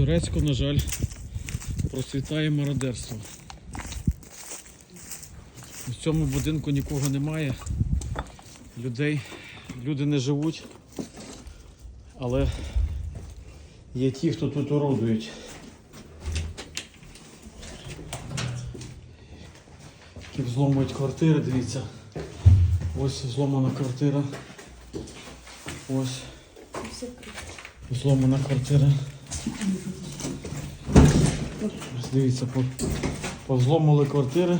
Турецьку, на жаль, процвітає мародерство. В цьому будинку нікого немає. Людей, люди не живуть, але є ті, хто тут орудують. Які взломують квартири, дивіться. Ось зломана квартира. Ось. Зломана квартира. Дивіться, по- повзломали квартири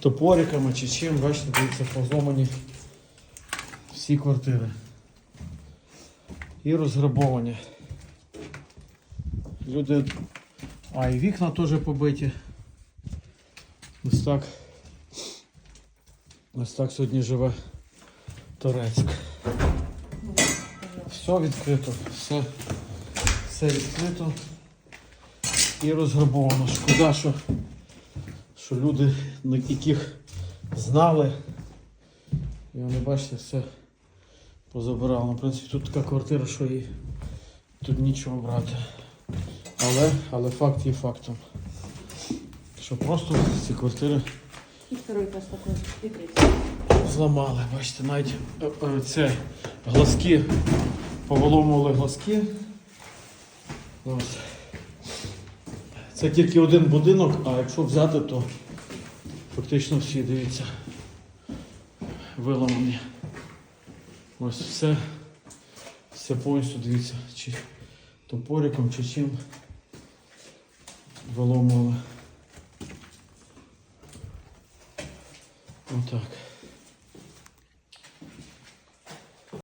топориками чи чим, бачите, дивіться, повзломані всі квартири. І розграбовані. Люди. А, і вікна теж побиті. Ось так. Ось так сьогодні живе Торецьк. Все відкрито, все, все відкрито і розграбовано. Шкода, що, що люди, на яких знали, і вони бачите, все позабирали. Ну, в принципі, тут така квартира, що і тут нічого брати. Але, але факт є фактом. Що просто ці квартири И второй этаж такой прикрытый. Зламали, бачите, навіть е, е, це глазки, повиломували глазки. Це тільки один будинок, а якщо взяти, то фактично всі, дивіться, виламані. Ось все, все повністю дивіться, чи топориком, чи чим виломували. Отак.